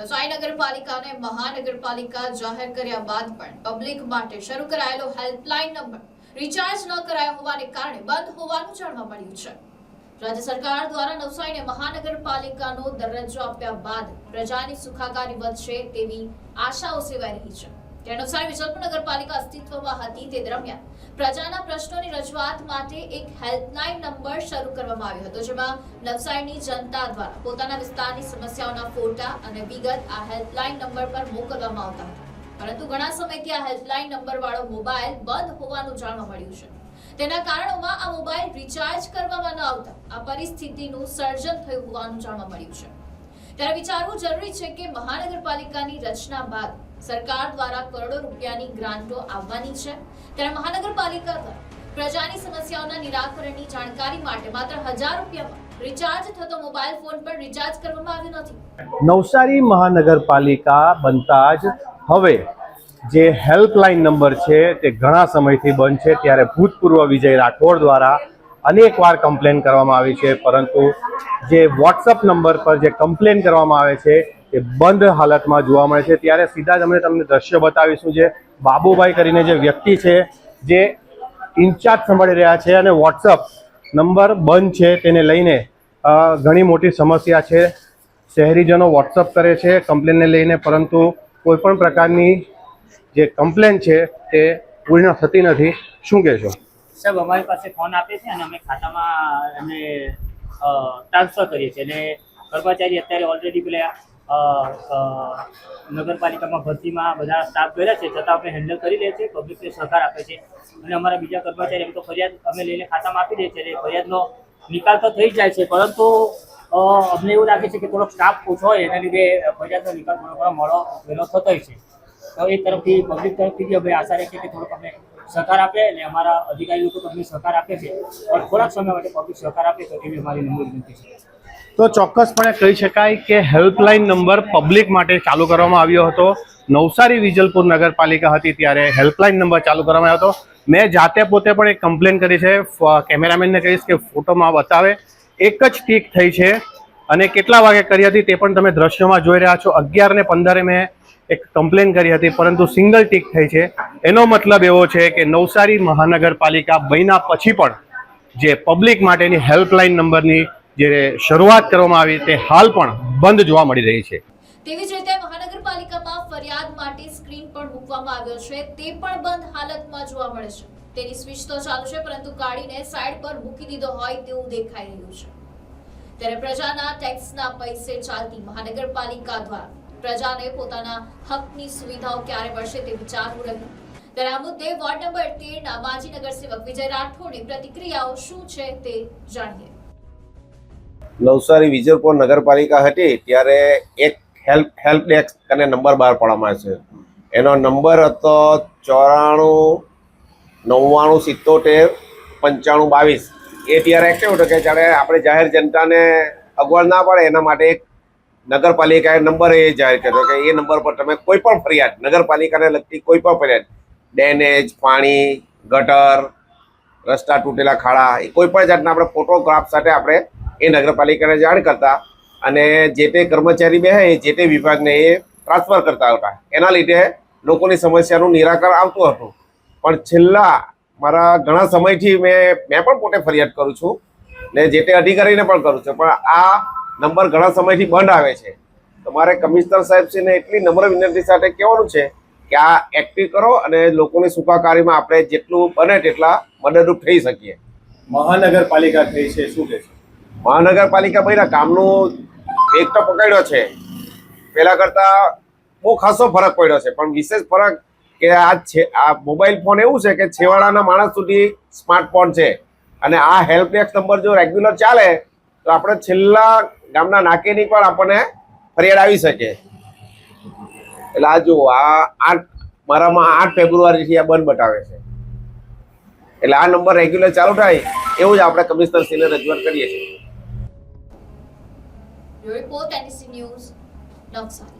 નવસારી નગરપાલિકાને મહાનગરપાલિકા જાહેર કર્યા બાદ પણ પબ્લિક માટે શરૂ કરાયેલો હેલ્પલાઇન નંબર રિચાર્જ ન કરાયો હોવાને કારણે બંધ હોવાનું જાણવા મળ્યું છે. રાજ્ય સરકાર દ્વારા નવસારીને મહાનગરપાલિકાનો દરજ્જો આપ્યા બાદ પ્રજાની સુખાકારી વધશે તેવી આશાઓ સેવાઈ રહી છે. ત્યારે નવસારી વિજલપુર નગરપાલિકા અસ્તિત્વમાં હતી તે દરમિયાન. પ્રજાના પ્રશ્નોની રજૂઆત માટે એક હેલ્પલાઇન નંબર શરૂ કરવામાં આવ્યો હતો, જેમાં નવસારીની જનતા દ્વારા પોતાના વિસ્તારની સમસ્યાઓના ફોટા અને વિગત આ હેલ્પલાઇન નંબર પર મોકલવામાં આવતા હતા. પરંતુ ઘણા સમયથી આ હેલ્પલાઇન નંબર વાળો મોબાઈલ બંધ હોવાનું જાણવા મળ્યું છે. તેના કારણોમાં આ મોબાઈલ રિચાર્જ કરવામાં ન આવતા આ પરિસ્થિતિનું સર્જન થયું હોવાનું જાણવા મળ્યું છે. ત્યારે વિચારવું જરૂરી છે કે મહાનગરપાલિકાની રચના બાદ સરકાર દ્વારા કરોડો રૂપિયાની ગ્રાન્ટો આવવાની છે. ત્યારે મહાનગરપાલિકા દ્વારા પ્રજાની સમસ્યાઓના નિરાકરણની જાણકારી માટે માત્ર હજાર રૂપિયામાં નવસારી મહાનગરપાલિકા બનતા જ હવે જે હેલ્પલાઇન નંબર છે તે ઘણા સમયથી બંધ છે. ત્યારે ભૂતપૂર્વ વિજય રાઠોડ દ્વારા અનેકવાર કમ્પ્લેન કરવામાં આવી છે. પરંતુ જે વોટ્સઅપ નંબર પર જે કમ્પ્લેન કરવામાં આવે છે એ બંધ હાલતમાં જોવા મળે છે. ત્યારે સીધા જ અમે તમને દ્રશ્ય બતાવીશું જે બાબુભાઈ કરીને જે વ્યક્તિ છે, જે ઇન્ચાર્જ સંભાળી રહ્યા છે અને વોટ્સઅપ નંબર બંધ છે તેને લઈને ઘણી મોટી સમસ્યા છે. શહેરીજનો વોટ્સઅપ કરે છે, કમ્પ્લેનને લઈને, પરંતુ કોઈ પણ પ્રકારની જે કમ્પ્લેન છે તે પૂર્ણ થતી નથી. શું કહેશો? સાહેબ, અમારી પાસે ફોન આપે છે અને અમે ખાતામાં અમે ટ્રાન્સફર કરીએ છીએ અને કર્મચારી અત્યારે ઓલરેડી પેલા નગરપાલિકામાં ભરતીમાં બધા સ્ટાફ કર્યા છે, છતાં અમે હેન્ડલ કરી લે છે પબ્લિકને સહકાર આપે છે. અને અમારા બીજા કર્મચારી એમ તો ફરિયાદ, અમે લઈને ખાતામાં આપી દઈએ છીએ એટલે ફરિયાદનો નિકાલ તો થઈ જાય છે, પરંતુ અમને એવું લાગે છે કે થોડોક સ્ટાફ ઓછો હોય, એના લીધે ફરિયાદનો નિકાલ ઘણો મોડો વહેલો થતો છે. તો એ તરફથી પબ્લિક તરફથી બી અમે આશા રાખીએ કે થોડોક અમને સહકાર આપે અને અમારા અધિકારી લોકો તો અમને સહકાર આપે છે, પણ થોડાક સમય માટે પબ્લિક સહકાર આપે તો એવી અમારી નમ્ર વિનંતી છે. તો ચોક્કસપણે કહી શકાય કે હેલ્પલાઇન નંબર પબ્લિક માટે ચાલુ કરવામાં આવ્યો હતો. નવસારી વિજલપુર નગરપાલિકા હતી ત્યારે હેલ્પલાઇન નંબર ચાલુ કરવામાં આવ્યો હતો. મેં જાતે પોતે પણ એક કમ્પ્લેન કરી છે. કેમેરામેનને કહીશ કે ફોટોમાં બતાવે. એક જ ટીક થઈ છે અને કેટલા વાગે કરી હતી તે પણ તમે દ્રશ્યોમાં જોઈ રહ્યા છો. અગિયાર ને પંદરે મેં એક કમ્પ્લેન કરી હતી, પરંતુ સિંગલ ટીક થઈ છે. એનો મતલબ એવો છે કે નવસારી મહાનગરપાલિકા બન્યા પછી પણ જે પબ્લિક માટેની હેલ્પલાઇન નંબરની જે શરૂઆત કરવામાં આવી તે હાલ પણ બંધ જોવા મળી રહી છે. તેવી જ રીતે મહાનગરપાલિકામાં ફરિયાદ માટે સ્ક્રીન પણ મૂકવામાં આવ્યો છે. તે પણ બંધ હાલતમાં જોવા મળે છે. તેની સ્વિચ તો ચાલુ છે, પરંતુ કાઢીને સાઈડ પર મૂકી દીધો હોય તેવું દેખાઈ રહ્યું છે. ત્યારે પ્રજાના ટેક્સના પૈસે ચાલતી મહાનગરપાલિકા દ્વારા પ્રજાને પોતાના હકની સુવિધાઓ ક્યારે મળશે તે વિચારવું રહ્યું. ત્યારે આ મુદ્દે વોર્ડ નંબર તેરના માજી નગરસેવક વિજય રાઠોડની પ્રતિક્રિયાઓ શું છે તે જાણીએ. નવસારી વિજયપુર નગરપાલિકા હતી, ત્યારે એક હેલ્પ હેલ્પ ડેસ્ક અને નંબર બહાર પાડવામાં છે. એનો નંબર હતો ચોરાણું, નવ્વાણું, સિત્તોતેર, પંચાણું, બાવીસ. એ ત્યારે કેવું હતું કે જ્યારે આપણે જાહેર જનતાને અગવડ ના પડે, એના માટે એક નગરપાલિકાએ નંબર એ જાહેર કર્યો કે એ નંબર પર તમે કોઈ પણ ફરિયાદ, નગરપાલિકાને લગતી કોઈ પણ ફરિયાદ, ડેનેજ, પાણી, ગટર, રસ્તા તૂટેલા ખાડા, એ કોઈ પણ જાતના આપણે ફોટોગ્રાફ સાથે આપણે એ નગરપાલિકાને જાણ કરતા અને જે તે કર્મચારી બે જે તે વિભાગને એ ટ્રાન્સફર કરતા હતા એના લીધે લોકોની સમસ્યાનું નિરાકરણ આવતું હતું. પણ છેલ્લા મારા ઘણા સમયથી મેં મેં પણ પોતે ફરિયાદ કરું છું ને જે તે અધિકારીને પણ કરું છું. પણ આ નંબર ઘણા સમયથી બંધ આવે છે. તો મારે કમિશનર સાહેબશ્રીને એટલી નમ્ર વિનંતી સાથે કહેવાનું છે કે આ એક્ટિવ કરો અને લોકોની સુખાકારીમાં આપણે જેટલું બને તેટલા મદદરૂપ થઈ શકીએ. મહાનગરપાલિકા થઈ છે, શું કહેશો મહાનગરપાલિકા ભાઈના કામનું એક તો પકડ્યો છે. પહેલા કરતા બહુ ખાસો ફરક પડ્યો છે. પણ વિશેષ ફરક કે આ છે, આ મોબાઈલ ફોન એવું છે કે છેવાડાના માણસ સુધી સ્માર્ટફોન છે. અને આ હેલ્પ ડેસ્ક નંબર જો રેગ્યુલર ચાલે, તો આપણે છેલ્લા ગામના નાકેની પણ આપણને ફરિયાદ આવી શકે. એટલે આ જુઓ, આ આઠ, મારામાં આઠ ફેબ્રુઆરીથી આ બંધ બતાવે છે. એટલે આ નંબર રેગ્યુલર ચાલુ થાય, એવું જ આપણે કમિશનરશ્રીને રજૂઆત કરીએ છીએ. Your report and its news, Laksan.